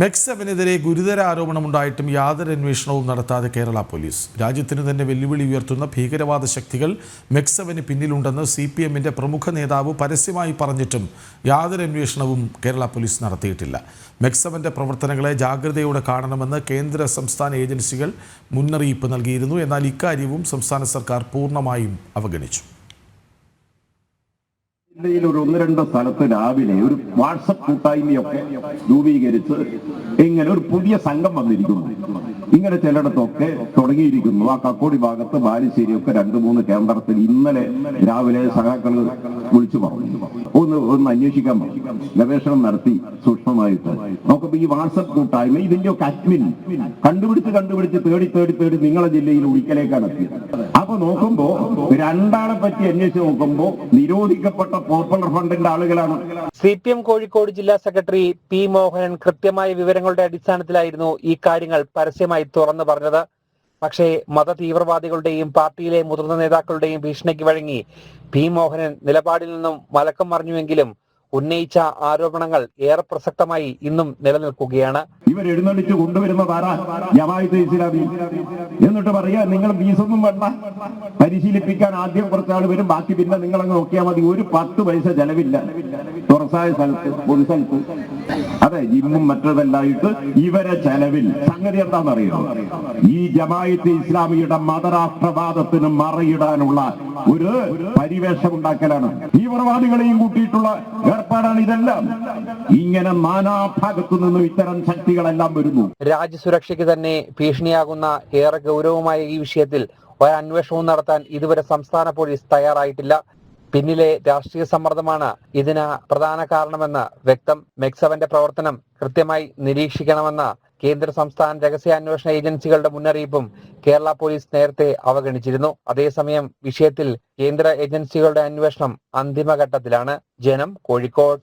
മെക്സവനെതിരെ ഗുരുതര ആരോപണമുണ്ടായിട്ടും യാതൊരു അന്വേഷണവും നടത്താതെ കേരള പോലീസ്. രാജ്യത്തിന് തന്നെ വെല്ലുവിളി ഉയർത്തുന്ന ഭീകരവാദ ശക്തികൾ മെക്സവന് പിന്നിലുണ്ടെന്ന് സി പി എമ്മിന്റെ പ്രമുഖ നേതാവ് പരസ്യമായി പറഞ്ഞിട്ടും യാതൊരു അന്വേഷണവും കേരള പോലീസ് നടത്തിയിട്ടില്ല. മെക്സവന്റെ പ്രവർത്തനങ്ങളെ ജാഗ്രതയോടെ കാണണമെന്ന് കേന്ദ്ര സംസ്ഥാന ഏജൻസികൾ മുന്നറിയിപ്പ് നൽകിയിരുന്നു. എന്നാൽ ഇക്കാര്യവും സംസ്ഥാന സർക്കാർ പൂർണമായും അവഗണിച്ചു. ജില്ലയിൽ ഒരു ഒന്ന് രണ്ട് സ്ഥലത്ത് രാവിലെ ഒരു വാട്സപ്പ് കൂട്ടായ്മയൊക്കെ രൂപീകരിച്ച് ഇങ്ങനെ ഒരു പുതിയ സംഘം വന്നിരിക്കുന്നു. ഇങ്ങനെ ചിലയിടത്തൊക്കെ തുടങ്ങിയിരിക്കുന്നു. ആ കക്കോടി ഭാഗത്ത് ബാലുശ്ശേരിയൊക്കെ രണ്ട് മൂന്ന് കേന്ദ്രത്തിൽ ഇന്നലെ രാവിലെ സഖാക്കൾ വിളിച്ചു പറഞ്ഞു. ഒന്ന് ഒന്ന് അന്വേഷിക്കാൻ പറഞ്ഞു. ഗവേഷണം നടത്തി സൂക്ഷ്മമായിട്ട്. നോക്കുമ്പോ ഈ വാട്സപ്പ് കൂട്ടായ്മ ഇതിന്റെ ഒക്കെ അഡ്മിൻ കണ്ടുപിടിച്ച് കണ്ടുപിടിച്ച് തേടി തേടി തേടി നിങ്ങളെ ജില്ലയിൽ ഒഴിക്കലേക്കാണ് എത്തിയത്. അപ്പൊ നോക്കുമ്പോ രണ്ടാളെ പറ്റി അന്വേഷിച്ച് നോക്കുമ്പോ നിരോധിക്കപ്പെട്ട പോപ്പുലർ ഫണ്ടിന്റെ ആളുകളാണ്. സി പി എം കോഴിക്കോട് ജില്ലാ സെക്രട്ടറി പി മോഹനൻ കൃത്യമായ വിവരങ്ങളുടെ അടിസ്ഥാനത്തിലായിരുന്നു ഈ കാര്യങ്ങൾ പരസ്യമായി തുറന്നു പറഞ്ഞത്. പക്ഷേ മത തീവ്രവാദികളുടെയും പാർട്ടിയിലെ മുതിർന്ന നേതാക്കളുടെയും ഭീഷണിക്ക് വഴങ്ങി പി മോഹനൻ നിലപാടിൽ നിന്നും മലക്കം മറിഞ്ഞുവെങ്കിലും ഉന്നയിച്ച ആരോപണങ്ങൾ ഏറെ പ്രസക്തമായി ഇന്നും നിലനിൽക്കുകയാണ്. ഇവർ എഴുന്നള്ളിച്ച് കൊണ്ടുവരുന്നതാണ് ഇസ്ലാമി എന്നിട്ട് പറയാ നിങ്ങൾ ഫീസൊന്നും വേണ്ട. പരിശീലിപ്പിക്കാൻ ആദ്യം കുറച്ചാൾ വരും. ബാക്കി പിന്നെ നിങ്ങൾ അങ്ങ് നോക്കിയാൽ മതി. ഒരു പത്ത് പൈസ ചെലവില്ല. തുറസായ സ്ഥലത്ത് പൊതു സ്ഥലത്ത്. അതെ ജിമ്മും മറ്റതെല്ലായിട്ട് ഇവരെ ചെലവിൽ സംഗതി എന്താണെന്നറിയോ? ഈ ജമായത്ത് ഇസ്ലാമിയുടെ മതരാഷ്ട്രവാദത്തിന് മറയിടാനുള്ള ഒരു പരിവേഷം ഉണ്ടാക്കലാണ്. തീവ്രവാദികളെയും കൂട്ടിയിട്ടുള്ള ഏർപ്പാടാണ് ഇതെല്ലാം. ഇങ്ങനെ നാനാഭാഗത്തു നിന്നും ഇത്തരം ശക്തികളെല്ലാം വരുന്നു. രാജ്യസുരക്ഷയ്ക്ക് തന്നെ ഭീഷണിയാകുന്ന ഏറെ ഗൗരവമായ ഈ വിഷയത്തിൽ ഒരന്വേഷണവും നടത്താൻ ഇതുവരെ സംസ്ഥാന പോലീസ് തയ്യാറായിട്ടില്ല. പിന്നിലെ രാഷ്ട്രീയ സമ്മർദ്ദമാണ് ഇതിന് പ്രധാന കാരണമെന്ന് വ്യക്തം മെക്സവന്റെ പ്രവർത്തനം കൃത്യമായി നിരീക്ഷിക്കണമെന്ന കേന്ദ്ര സംസ്ഥാന രഹസ്യാന്വേഷണ ഏജൻസികളുടെ മുന്നറിയിപ്പും കേരള പോലീസ് നേരത്തെ അവഗണിച്ചിരുന്നു. അതേസമയം വിഷയത്തിൽ കേന്ദ്ര ഏജൻസികളുടെ അന്വേഷണം അന്തിമഘട്ടത്തിലാണ്. ജനം കോഴിക്കോട്.